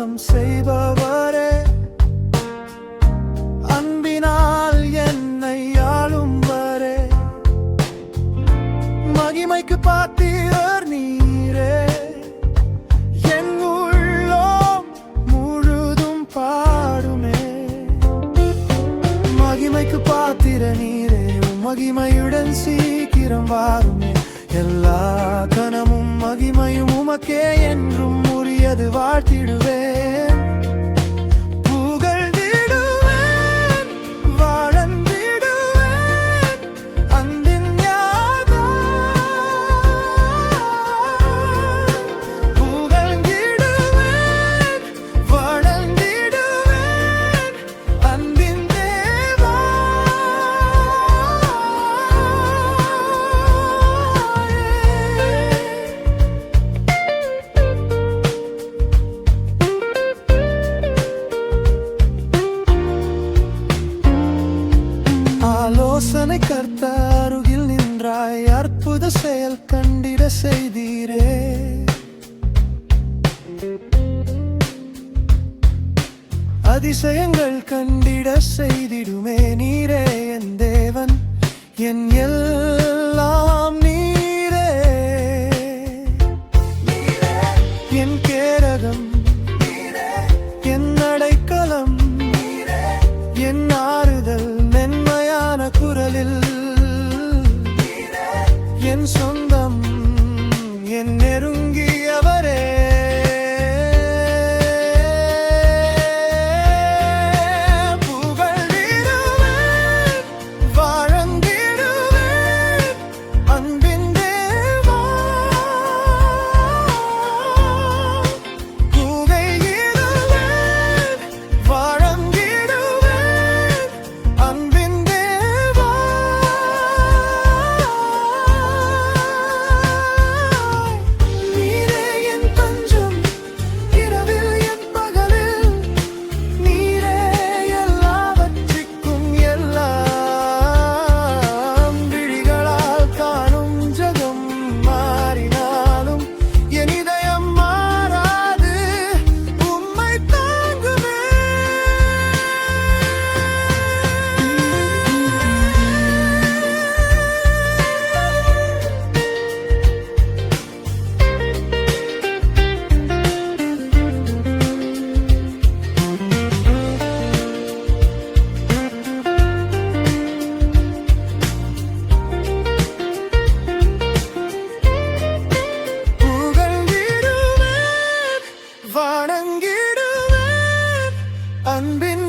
வாசம் செய்பவரே. அன்பினால் என்னை ஆளும் வரே. மகிமைக்கு பார்த்தீர் நீரே. என் உள்ளம் முழுதும் பாடுமே. மகிமைக்கு பார்த்திர நீரே மகிமையுடன் சீக்கிரம் வாருமே. எல்லா கனமும் மகிமையும் உமக்கே என்றும் ஆலோசனை கர்த்த அருகில் நின்றாய். அற்புத செயல் கண்டிட செய்தீரே. அதிசயங்கள் கண்டிட செய்திடுமே நீரே என் தேவன். என் எல்லாம் நீரே. என் கேரகம். என் அடைக்கலம். என் ஆறுதல். குரலில் என் சொந்தம் been